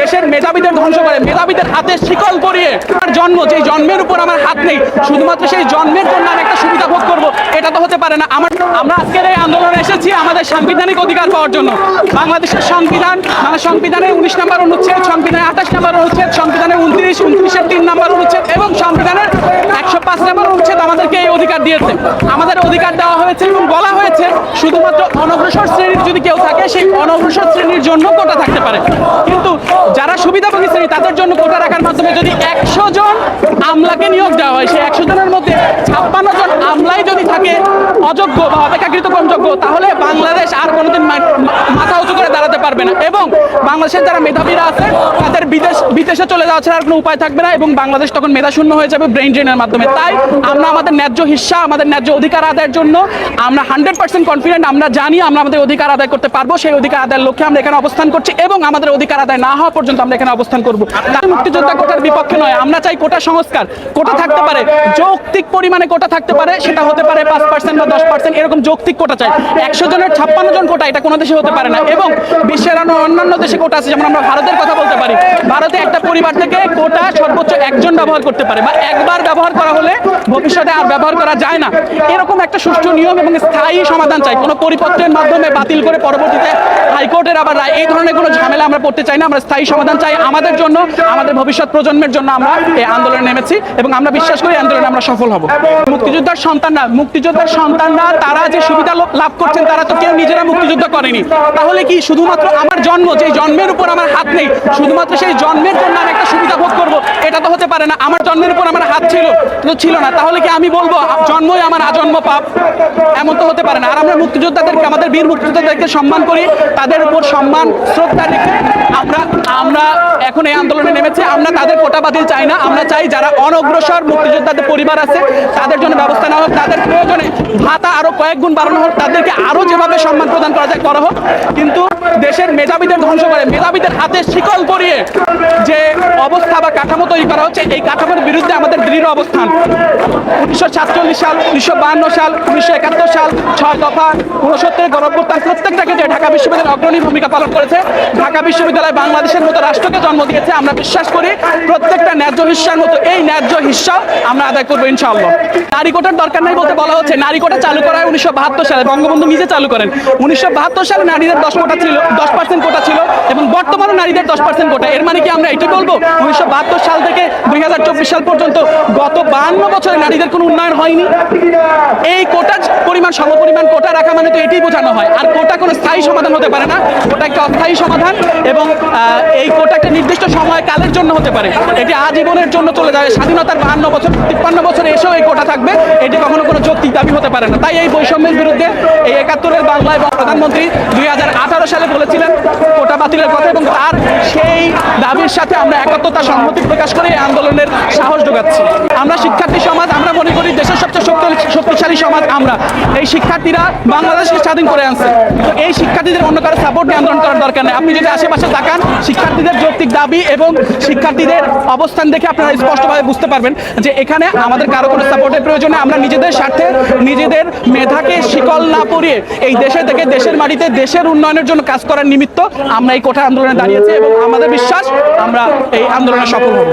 দেশের মেধাবীদের ধ্বংস করে, মেধাবীদের হাতে শিকল পরিয়ে আমার জন্ম যে জন্মের উপর আমার হাত নেই, শুধুমাত্র সেই জন্মের জন্য আমি একটা সুবিধা ভোগ করব, এটা তো হতে পারে না। আমার, আমরা আজকের এই আন্দোলনে এসেছি আমাদের সাংবিধানিক অধিকার পাওয়ার জন্য। বাংলাদেশের সংবিধান মানে সংবিধানের উনিশ নম্বর অনুচ্ছেদ, সংবিধানের আঠাশ নম্বর অনুচ্ছেদ, সংবিধানের উনত্রিশ, উনত্রিশের তিন নম্বর অনুচ্ছেদ এবং সংবিধানের একশো পাঁচ নম্বর অনুচ্ছেদ আমাদেরকে এই অধিকার দিয়েছে। আমাদের অধিকার দেওয়া হয়েছে এবং বলা হয়েছে, শুধুমাত্র অনগ্রসর শ্রেণির যদি কেউ থাকে, সেই অনগ্রসর শ্রেণির জন্য কোটা থাকতে পারে। জন্য কোটা রাখার মাধ্যমে যদি একশো জন আমলাকে নিয়োগ দেওয়া হয়, সেই একশো জনের মধ্যে ছাপ্পান্ন জন আমলাই যদি থাকে, অযোগ্য বা অপেক্ষাকৃত কমযোগ্য, তাহলে বাংলাদেশ আর কোনোদিন মাথা উঁচু করে দাঁড়াতে পারবে না। এবং বাংলাদেশের যারা মেধাবীরা আছে, তাদের বিদেশ বিদেশে চলে যাওয়া ছাড়া কোনো উপায় থাকবে না এবং বাংলাদেশ তখন মেধাশূন্য হয়ে যাবে ব্রেন ড্রেনের মাধ্যমে। তাই আমরা আমাদের ন্যায্য হিস্সা আমাদের ন্যায্য অধিকার আদায়ের জন্য আমরা হান্ড্রেড পার্সেন্ট কনফিডেন্ট আমরা জানি আমরা আমাদের অধিকার আদায় করতে পারব, সেই অধিকার আদায়ের লক্ষ্যে আমরা এখানে অবস্থান করছি এবং আমাদের অধিকার আদায় না হওয়া পর্যন্ত আমরা এখানে অবস্থান করব। মুক্তিযোদ্ধা কোটার বিপক্ষে নয়, আমরা চাই কোটা সংস্কার। কোটা থাকতে পারে, যৌক্তিক পরিমাণে কোটা থাকতে পারে, সেটা হতে পারে পাঁচ পার্সেন্ট বা দশ পার্সেন্ট এরকম যৌক্তিক কোটা চাই। একশো জনের ছাপ্পান্ন জন কোটা, এটা কোনো দেশে হতে পারে না। এবং বিশ্বের অন্যান্য দেশে কোটা আছে, যেমন আমরা ভারতের কথা বলতে পারি। ভারতে একটা পরিবার থেকে কোটা সর্বোচ্চ একজন ব্যবহার করতে পারে বা একবার ব্যবহার করা হলে ভবিষ্যতে আর ব্যবহার করা যায় না। এরকম একটা সুষ্ঠু নিয়ম এবং স্থায়ী সমাধান চাই। কোনো পরিপত্রের মাধ্যমে বাতিল করে পরবর্তীতে হাইকোর্টের আবার রায়। এই ধরনের কোনো ঝামেলা আমরা পড়তে চাই না। আমরা স্থায়ী সমাধান চাই আমাদের জন্য, আমাদের ভবিষ্যৎ প্রজন্মের জন্য আমরা এই আন্দোলনে নেমেছি এবং আমরা বিশ্বাস করি আন্দোলনে আমরা সফল হব। মুক্তিযোদ্ধার সন্তানরা মুক্তিযোদ্ধার সন্তানরা, তারা যে সুবিধা লাভ করছেন, তারা তো কেউ নিজেরা মুক্তিযুদ্ধ করেনি। তাহলে কি শুধুমাত্র আমার জন্ম যে জন্মের উপর আমার হাত নেই, শুধুমাত্র সেই জন্মের জন্য আমি একটা সুবিধা ভোগ করব? এটা তো হতে পারে না। ছিল, কিন্তু ছিল না। তাহলে কি আমি বলব জন্মই আমার আজন্ম পাপ? এমন তো হতে পারে না। আর আমরা মুক্তিযোদ্ধাদেরকে, আমাদের বীর মুক্তিযোদ্ধাদেরকে সম্মান করি, তাদের উপর সম্মান, শ্রদ্ধা রেখে আমরা আমরা এখন এই আন্দোলনে নেমেছি। আমরা তাদের কোটা বাতিল চাই না। আমরা চাই যারা অনগ্রসর মুক্তিযোদ্ধাদের পরিবার আছে, তাদের জন্য ব্যবস্থা নেওয়া হোক, তাদের প্রয়োজনে ভাতা আরও কয়েক গুণ বাড়ানো হোক, তাদেরকে আরও যেভাবে সম্মান প্রদান করা যায়, করা হোক। কিন্তু দেশের মেধাবীদের ধ্বংস করে, মেধাবীদের হাতে শিকল পরিয়ে অবস্থা বা কাঠামো তৈরি করা হচ্ছে, এই কাঠামোর বিরুদ্ধে আমাদের দৃঢ় অবস্থান। উনিশশো সাতচল্লিশ সাল, উনিশশো বাহান্ন সাল, উনিশশো একাত্তর সাল, ছয় দফা উনসত্তরের গণঅভ্যুত্থান প্রত্যেকটা ক্ষেত্রে ঢাকা বিশ্ববিদ্যালয় অগ্রণী ভূমিকা পালন করেছে, ঢাকা বিশ্ববিদ্যালয় বাংলাদেশের মতো রাষ্ট্রকে জন্ম দিয়েছে, আমরা বিশ্বাস করি প্রত্যেকটা ন্যায্য হিস্সার মতো, এই ন্যায্য হিস্সা আমরা আদায় করব ইনশাআল্লাহ। নারী কোটার দরকার নাই বলতে বলা হচ্ছে, নারী কোটা চালু করা হয় উনিশশো বাহাত্তর সালে, বঙ্গবন্ধু নিজে চালু করেন। উনিশশো বাহাত্তর সালে নারীদের দশ কোটা ছিল, দশ পার্সেন্ট কোটা ছিল, এবং বর্তমানে নারীদের দশ পার্সেন্ট কোটা। এর মানে কি আমরা এটি বলব? উনিশশো বাহাত্তর সাল থেকে দুই হাজার চব্বিশ সাল পর্যন্ত গত বান্ন বছরে নারীদের কোনো উন্নয়ন হয়নি। এই কোটা পরিমাণ, সমপরিমাণ কোটা রাখা মানে তো এটাই বোঝানো হয়। আর কোটা কোনো স্থায়ী সমাধান হতে পারে না। কোটা একটা অস্থায়ী সমাধান এবং এই কোটা একটা নির্দিষ্ট সময় কালের জন্য হতে পারে। এটি আজীবনের জন্য চলে যাবে স্বাধীনতার বাহান্ন বছর, তিপ্পান্ন বছর এসেও এই কোটা থাকবে। এটি কখনো কোনো যৌক্তিক দাবি হতে পারে না। তাই এই বৈষম্যের বিরুদ্ধে এই একাত্তরের বাংলা এবং প্রধানমন্ত্রী দুই হাজার আঠারো সালে বলেছিলেন কোটা বাতিলের কথা এবং তার সেই দাবির সাথে আমরা একাত্মতা সম্মতি প্রকাশ করে এই আন্দোলনের সাহস যোগাচ্ছি। আমরা শিক্ষার্থী সমাজ, আমরা মনে করি দেশের সবচেয়ে শক্তি- শক্তিশালী সমাজ আমরা। এই শিক্ষার্থীরা বাংলাদেশকে স্বাধীন করে আনছে। এই শিক্ষার্থীদের অন্য কারও সাপোর্ট নিয়ে আন্দোলন করার দরকার নেই। আপনি যদি আশেপাশে তাকান, শিক্ষার্থীদের যৌক্তিক দাবি এবং শিক্ষার্থীদের অবস্থান দেখে আপনারা স্পষ্টভাবে বুঝতে পারবেন যে এখানে আমাদের কারও কোনো সাপোর্টের প্রয়োজনে আমরা নিজেদের স্বার্থে নিজেদের মেধাকে শিকল না পরিয়ে এই দেশে থেকে দেশের মাটিতে দেশের উন্নয়নের জন্য কাজ করার নিমিত্ত আমরা এই কোঠা আন্দোলনে দাঁড়িয়েছি এবং আমাদের বিশ্বাস, আমরা এই আন্দোলনে সফল হব।